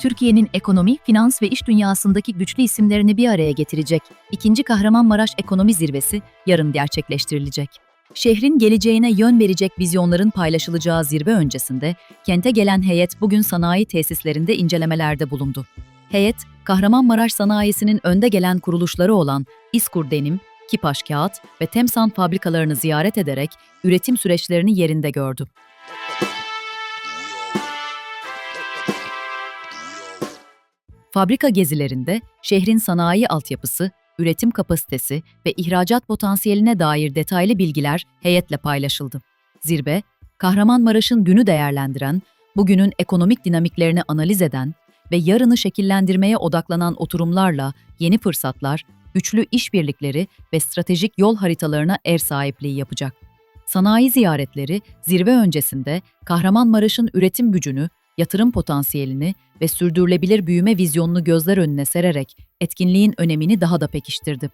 Türkiye'nin ekonomi, finans ve iş dünyasındaki güçlü isimlerini bir araya getirecek ikinci Kahramanmaraş Ekonomi Zirvesi yarın gerçekleştirilecek. Şehrin geleceğine yön verecek vizyonların paylaşılacağı zirve öncesinde kente gelen heyet bugün sanayi tesislerinde incelemelerde bulundu. Heyet, Kahramanmaraş sanayisinin önde gelen kuruluşları olan İskur Denim, Kipaş Kağıt ve Temsan fabrikalarını ziyaret ederek üretim süreçlerini yerinde gördü. Fabrika gezilerinde şehrin sanayi altyapısı, üretim kapasitesi ve ihracat potansiyeline dair detaylı bilgiler heyetle paylaşıldı. Zirve, Kahramanmaraş'ın günü değerlendiren, bugünün ekonomik dinamiklerini analiz eden ve yarını şekillendirmeye odaklanan oturumlarla yeni fırsatlar, güçlü işbirlikleri ve stratejik yol haritalarına ev sahipliği yapacak. Sanayi ziyaretleri zirve öncesinde Kahramanmaraş'ın üretim gücünü, yatırım potansiyelini ve sürdürülebilir büyüme vizyonunu gözler önüne sererek etkinliğin önemini daha da pekiştirdi.